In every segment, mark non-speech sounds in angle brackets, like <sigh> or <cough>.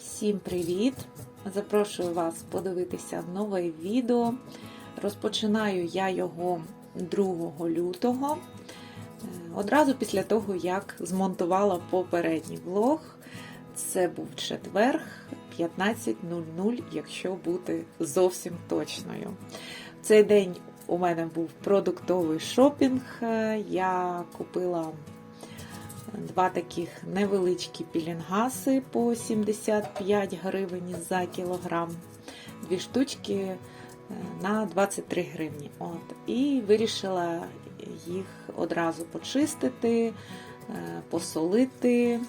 Всім привіт! Запрошую вас подивитися нове відео. Розпочинаю я його 2 лютого, е, одразу після того, як змонтувала попередній влог. Це був четверг 15.00, якщо бути зовсім точною. В цей день у мене був продуктовий шопінг. Е, Я купила два таких невеличкі пілінгаси по 75 гривень за кілограм, дві штучки е, на 23 гривні. От. І вирішила їх одразу почистити, е, посолити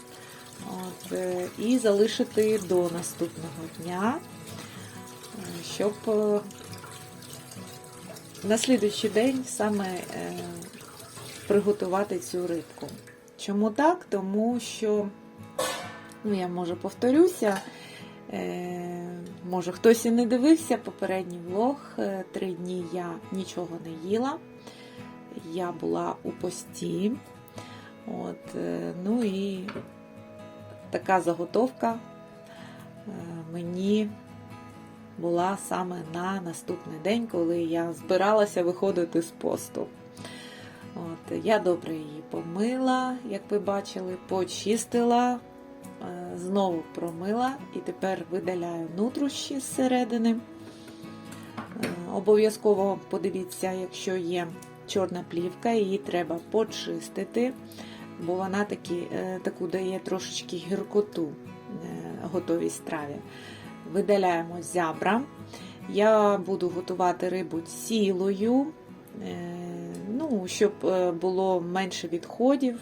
от, е, і залишити до наступного дня, щоб на слідуючий день саме приготувати цю рибку. Чому так? Тому що, ну я може повторюся, е, може хтось і не дивився попередній влог. Е, Три дні я нічого не їла. Я була у пості. От, е, ну і така заготовка мені була саме на наступний день, коли я збиралася виходити з посту. От, Я добре її помила, як ви бачили, почистила, е, знову промила і тепер видаляю нутрощі зсередини. Е, Обов'язково подивіться, якщо є чорна плівка, її треба почистити, бо вона такі, е, таку дає трошечки гіркоту готовій страві. Видаляємо зябра. Я буду готувати рибу цілою. Щоб е, було менше відходів,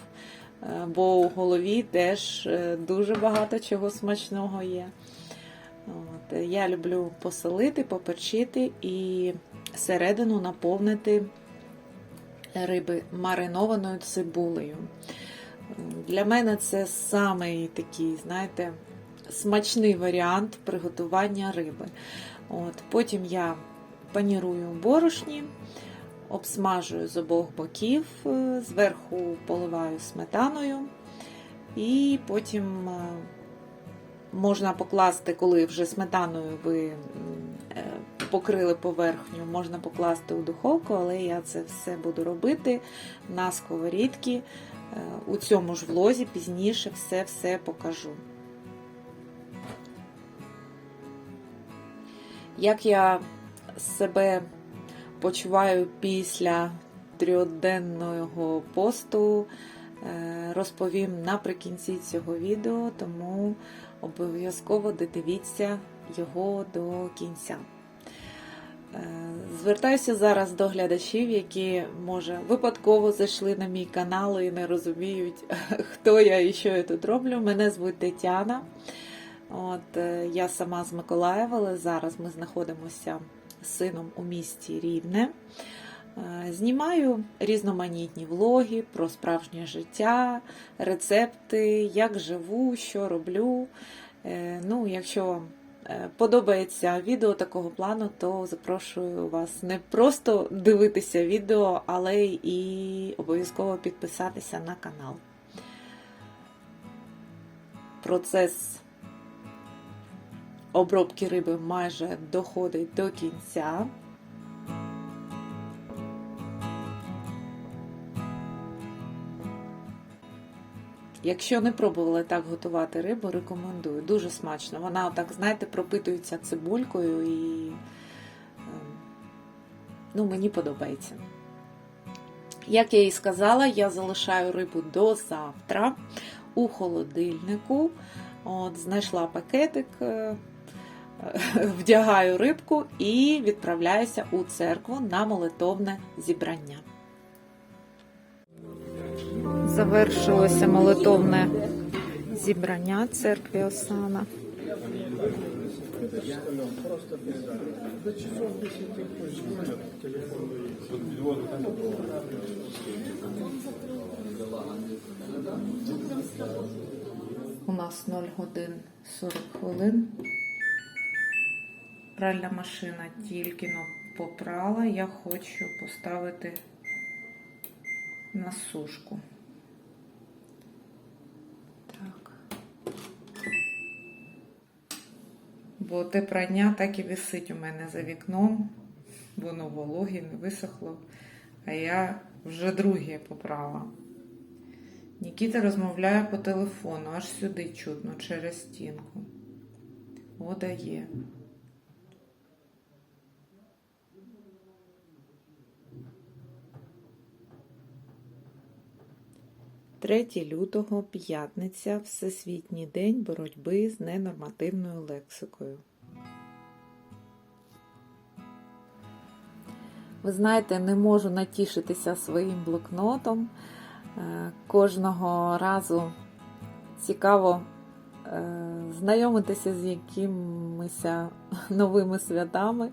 е, бо у голові теж е, дуже багато чого смачного є. От, Я люблю посолити, поперчити і середину наповнити риби маринованою цибулею. Для мене це самий такий, знаєте, смачний варіант приготування риби. От, Потім я панірую борошні обсмажую з обох боків, е, зверху поливаю сметаною, і потім е, можна покласти, коли вже сметаною ви е, покрили поверхню, можна покласти у духовку, але я це все буду робити на сковорідці. У цьому ж влозі пізніше все-все покажу. Як я себе почуваю після трьохденного посту, е, розповім наприкінці цього відео, тому обов'язково додивіться його до кінця. Е, звертаюся зараз до глядачів, які, може, випадково зайшли на мій канал і не розуміють, <laughs> хто я і що я тут роблю. Мене звуть Тетяна. От, е, Я сама з Миколаєва, але зараз ми знаходимося сином у місті Рівне. Е, Знімаю різноманітні влоги про справжнє життя, рецепти, як живу, що роблю. Е, Ну, Якщо вам е, подобається відео такого плану, то запрошую вас не просто дивитися відео, але і обов'язково підписатися на канал. Процес обробки риби майже доходить до кінця. Якщо не пробували так готувати рибу, рекомендую. Дуже смачно. Вона, отак, знаєте, пропитується цибулькою і ем, ну, мені подобається. Як я і сказала, я залишаю рибу до завтра у холодильнику. От, Знайшла пакетик, е, <laughs> вдягаю рибку і відправляюся у церкву на молитовне зібрання. Завершилося молитовне зібрання церкви Осана. У нас 0 годин 40 хвилин. Пральна машина тільки но попрала. Я хочу поставити на сушку. Так. бо те прання так і висить у мене за вікном. Воно вологе, не висохло. А я вже друге попрала. Нікіта розмовляє по телефону, аж сюди чутно, через стінку. О, дає. Третє лютого, п'ятниця, Всесвітній день боротьби з ненормативною лексикою. Ви знаєте, не можу натішитися своїм блокнотом. Е, Кожного разу цікаво е, знайомитися з якимись <laughs> новими святами,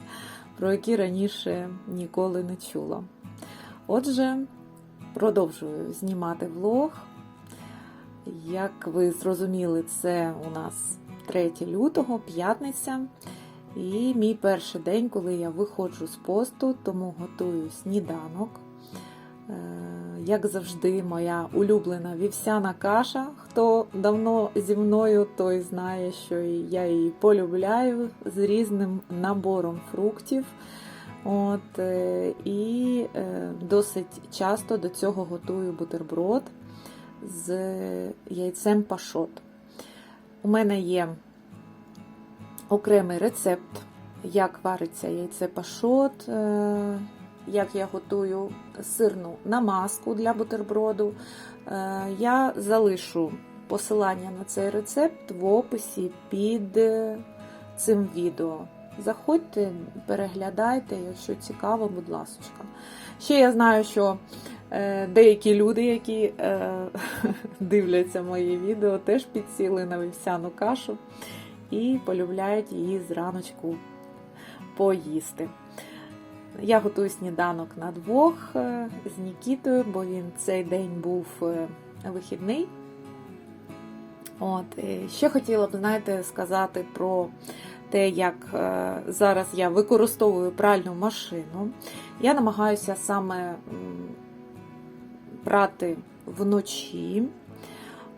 про які раніше ніколи не чула. Отже, продовжую знімати влог. Як ви зрозуміли, це у нас 3 лютого, п'ятниця. І мій перший день, коли я виходжу з посту, тому готую сніданок. Е, Як завжди, моя улюблена вівсяна каша. Хто давно зі мною, той знає, що я її полюбляю з різним набором фруктів. От, е, І е, досить часто до цього готую бутерброд з яйцем пашот. У мене є окремий рецепт, як вариться яйце пашот, е, як я готую сирну намазку для бутерброду. Я залишу посилання на цей рецепт в описі під цим відео. Заходьте, переглядайте, якщо цікаво, будь ласка. Ще я знаю, що е, деякі люди, які е, <laughs> дивляться мої відео, теж підсіли на вівсяну кашу і полюбляють її зраночку поїсти. Я готую сніданок на двох е, з Нікітою, бо він цей день був вихідний. От, Ще хотіла б, знаєте, сказати про те, як е, зараз я використовую пральну машину. Я намагаюся саме прати вночі.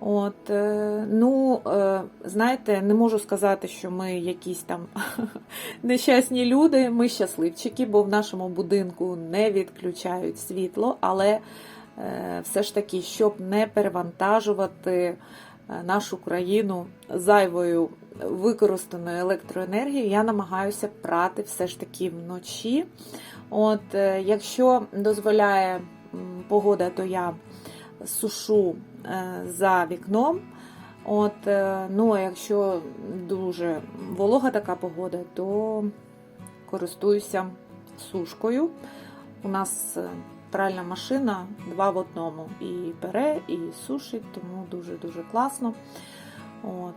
От, е, ну, е, знаєте, не можу сказати, що ми якісь там <laughs> нещасні люди, ми щасливчики, бо в нашому будинку не відключають світло, але все ж таки, щоб не перевантажувати нашу країну зайвою використаною електроенергією, я намагаюся прати все ж таки вночі. От, е, Якщо дозволяє погода, то я сушу е, за вікном. От, е, ну, а якщо дуже волога така погода, то користуюся сушкою. У нас е, пральна машина два в одному. І пере, і сушить, тому дуже-дуже класно. От.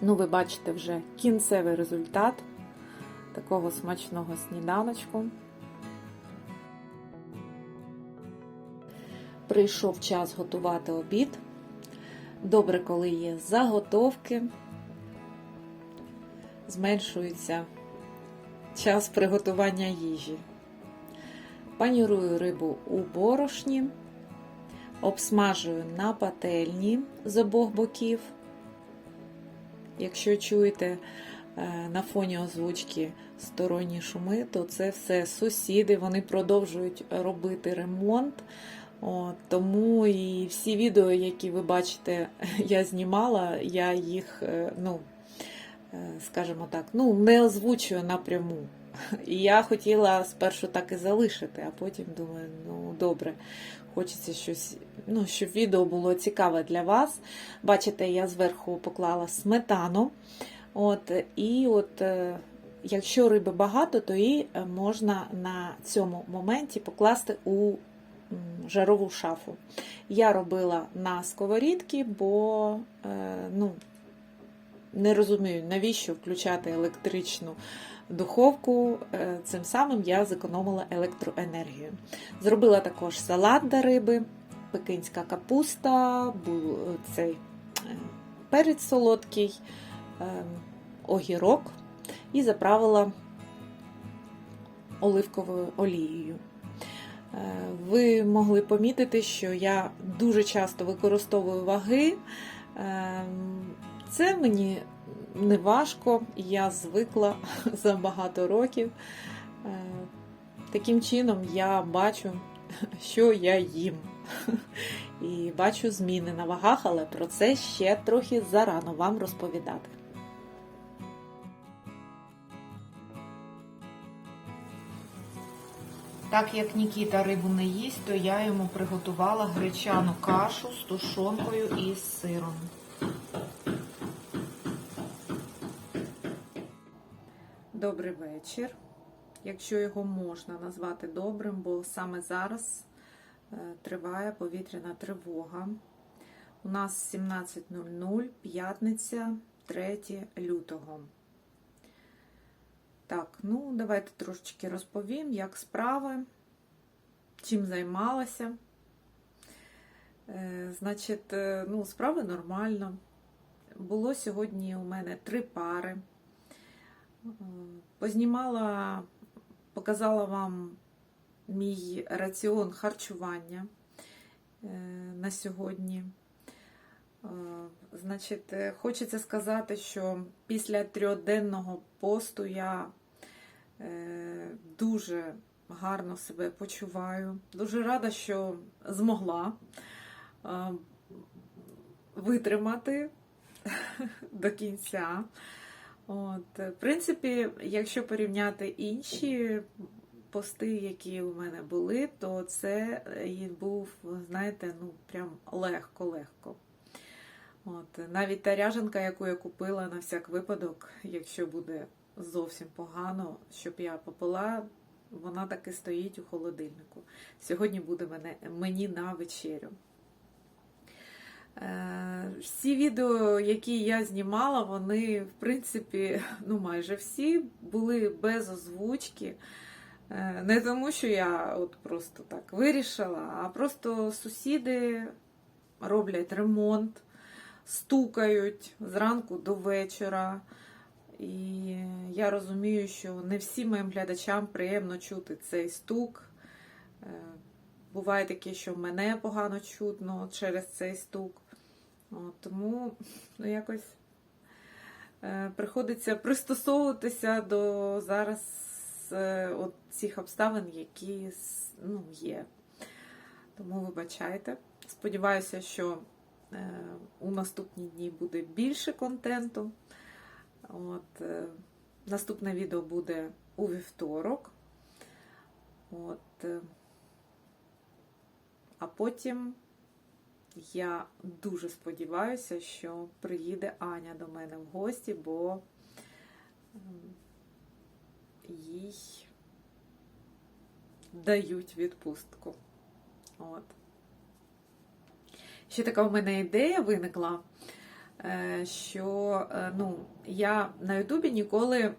Ну, ви бачите вже кінцевий результат такого смачного сніданочку. Прийшов час готувати обід. Добре, коли є заготовки, зменшується час приготування їжі. Панірую рибу у борошні, обсмажую на пательні з обох боків. Якщо чуєте е, на фоні озвучки сторонні шуми, то це все сусіди, вони продовжують робити ремонт. От, тому і всі відео, які ви бачите, <laughs> я знімала, я їх, е, ну, е, скажімо так, ну, не озвучую напряму. Я хотіла спершу так і залишити, а потім думаю, ну добре, хочеться щось, ну, щоб відео було цікаве для вас. Бачите, я зверху поклала сметану. От, І от, е, якщо риби багато, то її можна на цьому моменті покласти у жарову шафу. Я робила на сковорідці, бо е, ну, не розумію, навіщо включати електричну духовку. Е, Цим самим я зекономила електроенергію. Зробила також салат до риби, пекинська капуста, цей е, перець солодкий, е, огірок і заправила оливковою олією. Ви могли помітити, що я дуже часто використовую ваги. Це мені не важко, я звикла <laughs> за багато років. Е, Таким чином я бачу, <laughs> що я їм. <laughs> І бачу зміни на вагах, але про це ще трохи зарано вам розповідати. Так як Нікіта рибу не їсть, то я йому приготувала гречану кашу з тушонкою і з сиром. Добрий вечір, якщо його можна назвати добрим, бо саме зараз е, триває повітряна тривога. У нас 17.00, п'ятниця, 3 лютого. Так, ну давайте трошечки розповім, як справи, чим займалася. Е, Значить, е, ну, справи нормально. Було сьогодні у мене три пари. Е, Познімала, показала вам мій раціон харчування е, на сьогодні. Е, Значить, е, хочеться сказати, що після трьохденного посту я дуже гарно себе почуваю. Дуже рада, що змогла витримати <laughs> до кінця. От, в принципі, якщо порівняти інші пости, які у мене були, то це і був, знаєте, ну прям легко-легко. От, навіть та ряженка, яку я купила на всяк випадок, якщо буде зовсім погано, щоб я попила, вона таки стоїть у холодильнику. Сьогодні буде мене, мені на вечерю. Е, Всі відео, які я знімала, вони, в принципі, <laughs> ну майже всі були без озвучки. Е, Не тому, що я от просто так вирішила, а просто сусіди роблять ремонт, стукають зранку до вечора. І я розумію, що не всім моїм глядачам приємно чути цей стук. Е, Буває таке, що мене погано чутно через цей стук. Тому ну, якось е, приходиться пристосовуватися до зараз е, от цих обставин, які ну, є. Тому вибачайте. Сподіваюся, що е, у наступні дні буде більше контенту. От, наступне відео буде у вівторок. От, а потім я дуже сподіваюся, що приїде Аня до мене в гості, бо їй дають відпустку. От. Ще така у мене ідея виникла, е, що е, ну, я на Ютубі ніколи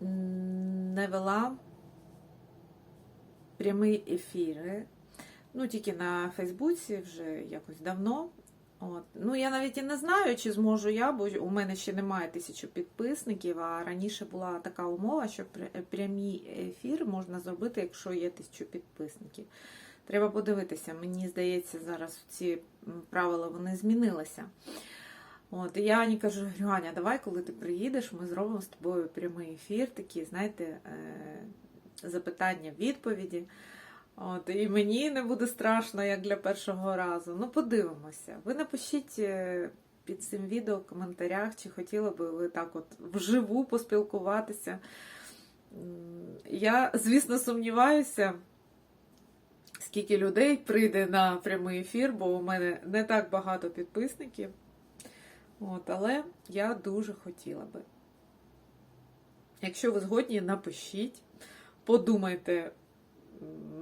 не вела прямі ефіри. Ну, тільки на Фейсбуці вже якось давно. От. Ну, я навіть і не знаю, чи зможу я, бо у мене ще немає тисячі підписників, а раніше була така умова, що пря- прямі ефіри можна зробити, якщо є тисячу підписників. Треба подивитися, мені здається, зараз ці правила вони змінилися. От, і я Ані кажу, «Говорю, Аня, давай, коли ти приїдеш, ми зробимо з тобою прямий ефір, такі, знаєте, е, запитання, відповіді. От, і мені не буде страшно, як для першого разу. Ну, подивимося. Ви напишіть е, під цим відео в коментарях, чи хотіли би ви так от вживу поспілкуватися. Я, звісно, сумніваюся, скільки людей прийде на прямий ефір, бо у мене не так багато підписників. От, але я дуже хотіла би. Якщо ви згодні, напишіть, подумайте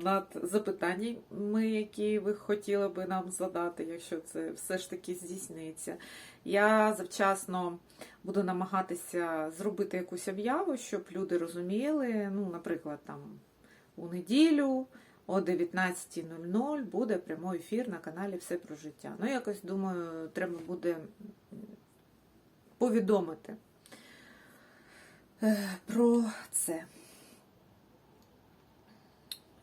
над запитаннями, які ви хотіли би нам задати, якщо це все ж таки здійсниться. Я завчасно буду намагатися зробити якусь об'яву, щоб люди розуміли. Ну, наприклад, там у неділю о 19.00 буде прямий ефір на каналі Все про життя. Ну, якось думаю, треба буде повідомити е, про це.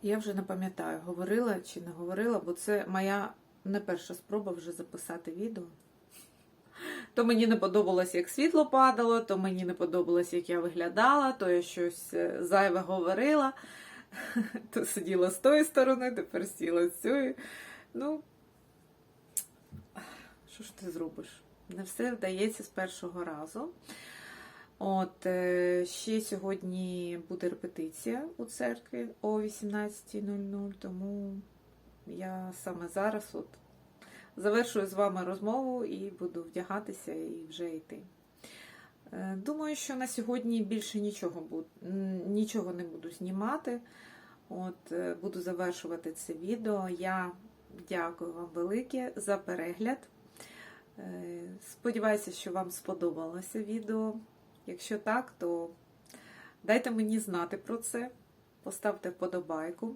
Я вже не пам'ятаю, говорила чи не говорила, бо це моя не перша спроба вже записати відео. То мені не подобалось, як світло падало, то мені не подобалось, як я виглядала, то я щось е, зайве говорила, <laughs> то сиділа з тої сторони, тепер сіла з цієї. Ну, що ж ти зробиш? Не все вдається з першого разу. От, е, ще сьогодні буде репетиція у церкві о 18.00, тому я саме зараз от завершую з вами розмову і буду вдягатися і вже йти. Е, Думаю, що на сьогодні більше нічого, нічого не буду знімати. От, е, буду завершувати це відео. Я дякую вам велике за перегляд. Сподіваюся, що вам сподобалося відео. Якщо так, то дайте мені знати про це, поставте вподобайку.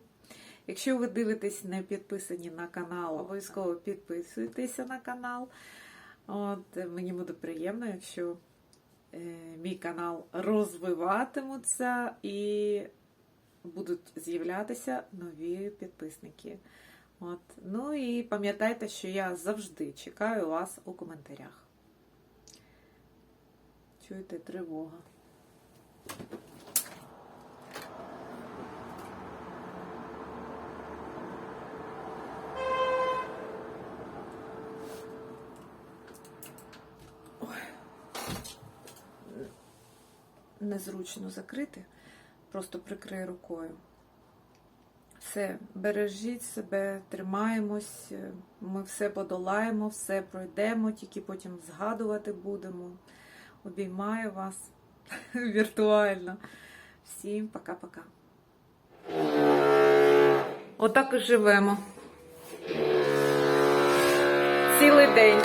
Якщо ви дивитесь не підписані на канал, обов'язково підписуйтеся на канал. От, мені буде приємно, якщо е, мій канал розвиватиметься і будуть з'являтися нові підписники. От. Ну і пам'ятайте, що я завжди чекаю вас у коментарях. Чуєте тривога. Ой. Незручно закрити, просто прикрию рукою. Все, бережіть себе, тримаємось, ми все подолаємо, все пройдемо, тільки потім згадувати будемо. Обіймаю вас <laughs> віртуально. Всім пока-пока. Отак і живемо. Цілий день.